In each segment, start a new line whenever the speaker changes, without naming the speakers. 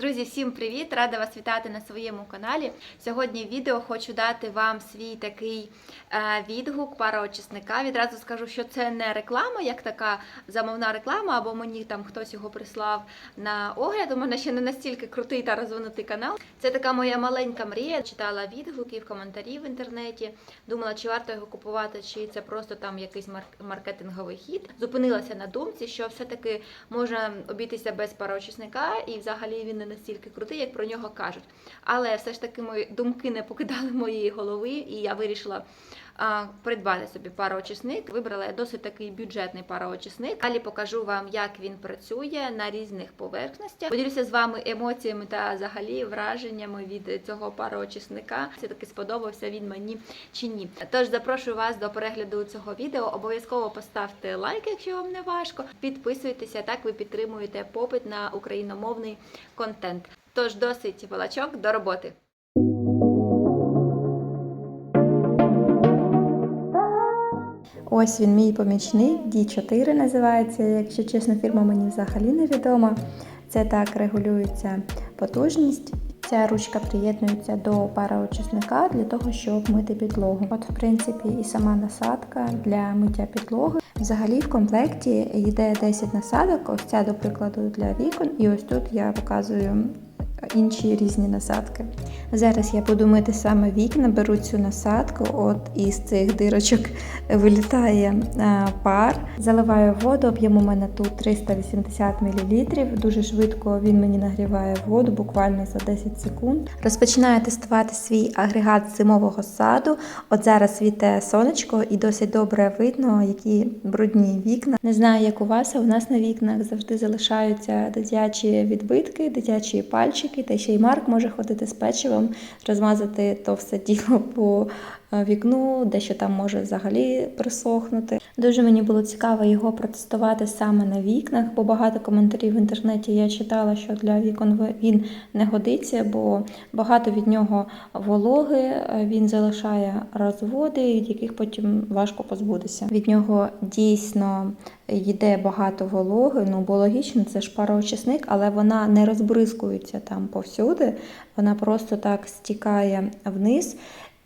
Друзі, всім привіт! Рада вас вітати на своєму каналі. Сьогодні в відео хочу дати вам свій такий е, відгук пароочисника. Відразу скажу, що це не реклама, як така замовна реклама, або мені там хтось його прислав на огляд. У мене ще не настільки крутий та розвинутий канал. Це така моя маленька мрія. Читала відгуки в коментарі в інтернеті. Думала, чи варто його купувати, чи це просто там якийсь марк- маркетинговий хід. Зупинилася на думці, що все-таки можна обійтися без пароочисника, і взагалі він не настільки крутий, як про нього кажуть. Але все ж таки мої думки не покидали моєї голови, і я вирішила придбати собі пароочисник. Вибрала я досить такий бюджетний пароочисник. Далі покажу вам, як він працює на різних поверхностях. Поділюся з вами емоціями та взагалі враженнями від цього пароочисника. Все таки сподобався він мені чи ні. Тож запрошую вас до перегляду цього відео. Обов'язково поставте лайк, якщо вам не важко. Підписуйтеся, так ви підтримуєте попит на україномовний контент. Тож досить балачок до роботи.
Ось він мій помічник, D4 називається. Якщо чесно, фірма мені взагалі невідома. Це так регулюється потужність. Ця ручка приєднується до пароочисника для того, щоб мити підлогу. От, в принципі, і сама насадка для миття підлоги. Взагалі в комплекті йде 10 насадок. Ось ця, до прикладу, для вікон, і ось тут я показую інші різні насадки. Зараз я буду мити саме вікна, беру цю насадку, от із цих дирочок вилітає а, пар. Заливаю воду, об'єм у мене тут 380 мл. Дуже швидко він мені нагріває воду, буквально за 10 секунд. Розпочинаю тестувати свій агрегат зимового саду. От зараз світе сонечко і досить добре видно, які брудні вікна. Не знаю, як у вас, а у нас на вікнах завжди залишаються дитячі відбитки, дитячі пальчики, та ще й Марк може ходити з печивом, розмазати то все діло по вікну, дещо там може взагалі присохнути. Дуже мені було цікаво його протестувати саме на вікнах, бо багато коментарів в інтернеті я читала, що для вікон він не годиться, бо багато від нього вологи, е, він залишає розводи, від яких потім важко позбутися. Від нього дійсно йде багато вологи. Ну, бо логічно, це ж пароочисник, але вона не розбризкується там повсюди, вона просто так стікає вниз.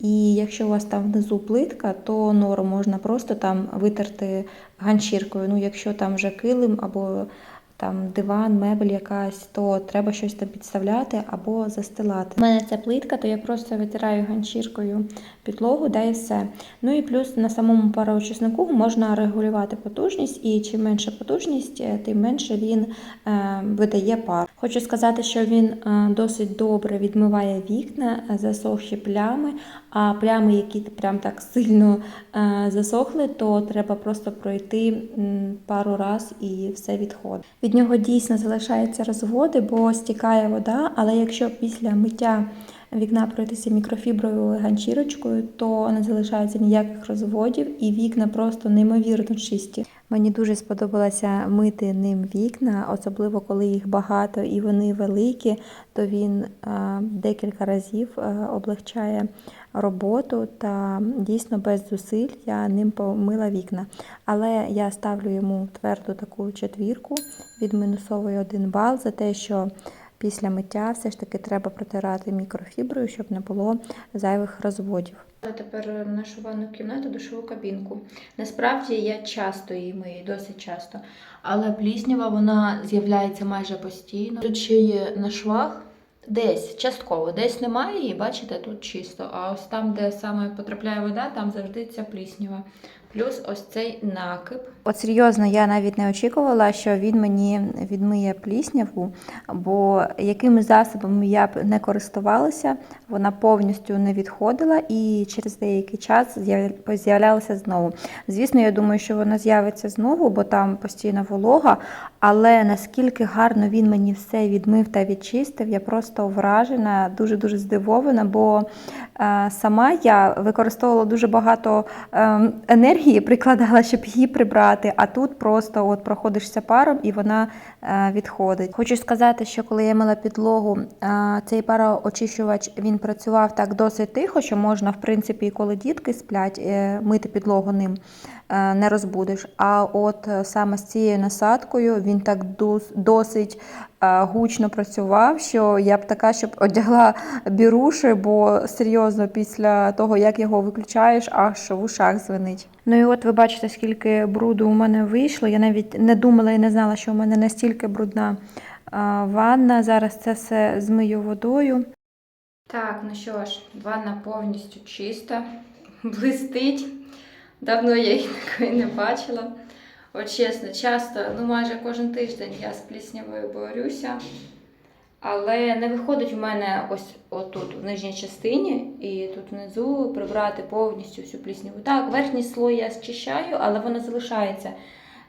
І якщо у вас там внизу плитка, то норм можна просто там витерти ганчіркою. Ну, якщо там вже килим або там диван, мебель якась, то треба щось там підставляти або застилати. У мене це плитка, то я просто витираю ганчіркою підлогу, да і все. Ну і плюс на самому пароочиснику можна регулювати потужність, і чим менша потужність, е, тим менше він е, видає пар. Хочу сказати, що він е, досить добре відмиває вікна, е, засохші плями, а плями, які прям так сильно е, засохли, то треба просто пройти пару раз і все відходить. Від нього дійсно залишаються розводи, бо стікає вода, але якщо після миття вікна пройтися мікрофібровою ганчірочкою, то не залишається ніяких розводів, і вікна просто неймовірно чисті. Мені дуже сподобалося мити ним вікна, особливо коли їх багато і вони великі, то він а, декілька разів а, облегчає роботу та дійсно без зусиль я ним помила вікна. Але я ставлю йому тверду таку четвірку від мінусової 1 бал за те, що після миття все ж таки треба протирати мікрофіброю, щоб не було зайвих розводів.
А тепер нашу ванну кімнату, душову кабінку. Насправді я часто її мию, досить часто. Але пліснява вона з'являється майже постійно. Тут ще є на швах. Десь частково, десь немає її, бачите, тут чисто. А ось там, де саме потрапляє вода, там завжди ця пліснява. Плюс ось цей накип.
От серйозно, я навіть не очікувала, що він мені відмиє плісняву, бо якими засобами я б не користувалася, вона повністю не відходила і через деякий час з'являлася знову. Звісно, я думаю, що вона з'явиться знову, бо там постійно волога. Але наскільки гарно він мені все відмив та відчистив, я просто вражена, дуже дуже здивована, бо е, сама я використовувала дуже багато е, енергії, прикладала, щоб її прибрати. А тут просто от проходишся паром і вона е, відходить. Хочу сказати, що коли я мила підлогу, е, цей пароочищувач він працював так досить тихо, що можна, в принципі, коли дітки сплять, е, мити підлогу ним не розбудиш. А от саме з цією насадкою він так досить гучно працював, що я б така, щоб одягла біруші, бо серйозно після того, як його виключаєш, аж в ушах звенить. Ну і от ви бачите, скільки бруду у мене вийшло. Я навіть не думала і не знала, що у мене настільки брудна ванна. Зараз це все змию водою.
Так, ну що ж, ванна повністю чиста, блистить. Давно я її такої не бачила. От чесно, часто, ну майже кожен тиждень я з пліснявою борюся. Але не виходить в мене ось отут, в нижній частині, і тут внизу прибрати повністю всю плісняву. Так, верхній слой я зчищаю, але вона залишається.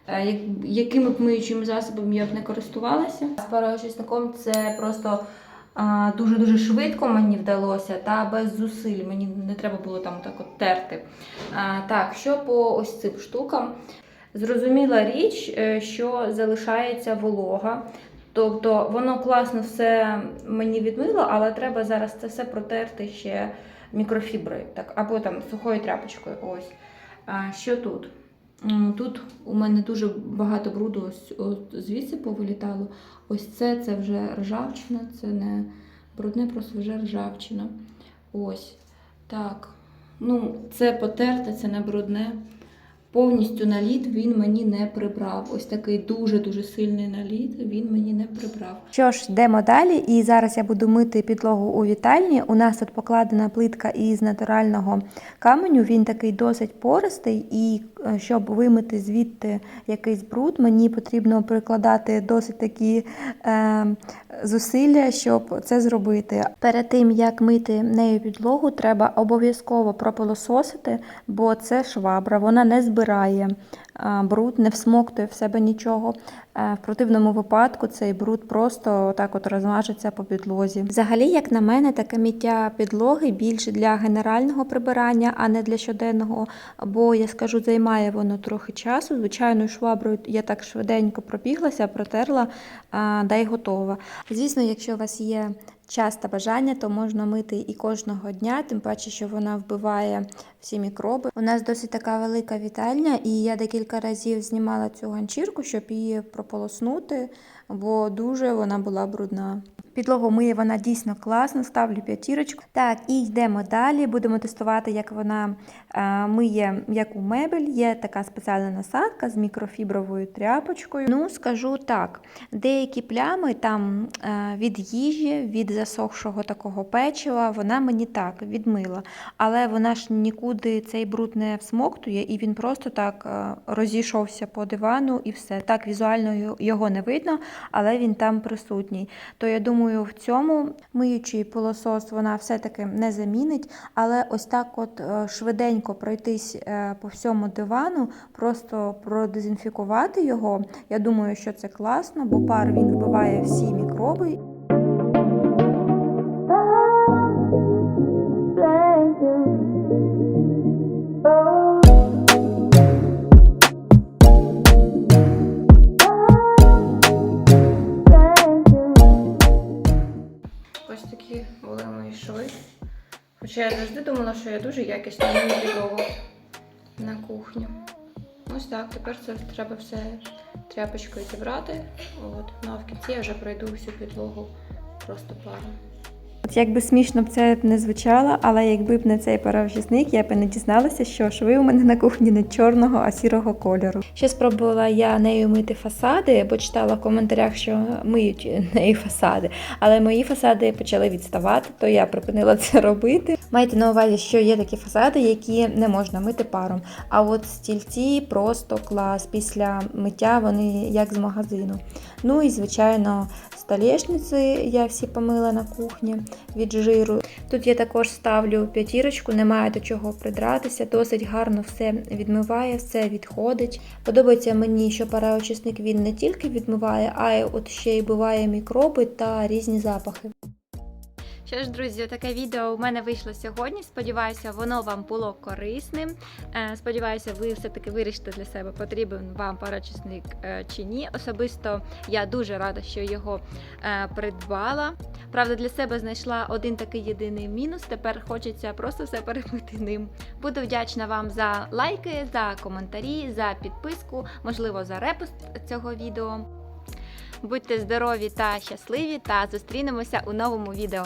Е, Якими б миючими засобами я б не користувалася. З пароочисником це просто дуже-дуже швидко мені вдалося, та без зусиль. Мені не треба було там так от терти. А, так, що по ось цим штукам. Зрозуміла річ, е, що залишається волога. Тобто воно класно все мені відмило, але треба зараз це все протерти ще мікрофіброю, так, або там сухою тряпочкою. Ось. А, що тут? Тут у мене дуже багато бруду звідси повилітало. Ось це, це вже ржавчина, це не брудне, просто вже ржавчина. Ось. Так. Ну, це потерте, це не брудне. Повністю наліт він мені не прибрав. Ось такий дуже-дуже сильний наліт він мені не прибрав.
Що ж, йдемо далі, і зараз я буду мити підлогу у вітальні. У нас тут покладена плитка із натурального каменю. Він такий досить пористий, і е, щоб вимити звідти якийсь бруд, мені потрібно прикладати досить такі е, зусилля, щоб це зробити. Перед тим як мити нею підлогу, треба обов'язково пропилососити, бо це швабра, вона не збирає а, бруд, не всмоктує в себе нічого. Е, В противному випадку цей бруд просто так от розмажеться по підлозі. Взагалі, як на мене, таке миття підлоги більше для генерального прибирання, а не для щоденного. Бо я скажу, займає воно трохи часу. Звичайною шваброю я так швиденько пробіглася, протерла, а, да й готова. Звісно, якщо у вас є час та бажання, то можна мити і кожного дня, тим паче, що вона вбиває всі мікроби. У нас досить така велика вітальня, і я декілька разів знімала цю ганчірку, щоб її прополоснути, бо дуже вона була брудна. Підлогу миє вона дійсно класно, ставлю п'ятірочку. Так, і йдемо далі. Будемо тестувати, як вона е, миє м'яку мебель. Є така спеціальна насадка з мікрофібровою тряпочкою. Ну, скажу так, деякі плями там е, від їжі, від засохшого такого печива, вона мені так відмила. Але вона ж нікуди цей бруд не всмоктує, і він просто так е, розійшовся по дивану і все. Так візуально його- не видно, але він там присутній. То я думаю, в цьому миючий пилосос вона все-таки не замінить, але ось так от е, швиденько пройтись е, по всьому дивану, просто продезінфікувати його. Я думаю, що це класно, бо пар він вбиває всі мікроби.
Хоча я завжди думала, що я дуже якісно мию на кухню. Ось так, тепер це треба все тряпочкою зібрати. От. Ну а в кінці я вже пройду всю підлогу просто паром.
От якби смішно б це не звучало, але якби б не цей паровчисник, я б не дізналася, що шви у мене на кухні не чорного, а сірого кольору. Ще спробувала я нею мити фасади, бо читала в коментарях, що миють нею фасади. Але мої фасади почали відставати, то я припинила це робити. Майте на увазі, що є такі фасади, які не можна мити паром. А от стільці просто клас. Після миття вони як з магазину. Ну і звичайно, столешниці я всі помила на кухні від жиру. Тут я також ставлю п'ятірочку, немає до чого придратися, досить гарно все відмиває, все відходить. Подобається мені, що параочисник він не тільки відмиває, а й от ще й буває мікроби та різні запахи.
Що ж, друзі, таке відео у мене вийшло сьогодні. Сподіваюся, воно вам було корисним. Е, Сподіваюся, ви все-таки вирішите для себе, потрібен вам парочисник е, чи ні. Особисто я дуже рада, що його е, придбала. Правда, для себе знайшла один такий єдиний мінус. Тепер хочеться просто все перемити ним. Буду вдячна вам за лайки, за коментарі, за підписку, можливо, за репост цього відео. Будьте здорові та щасливі, та зустрінемося у новому відео.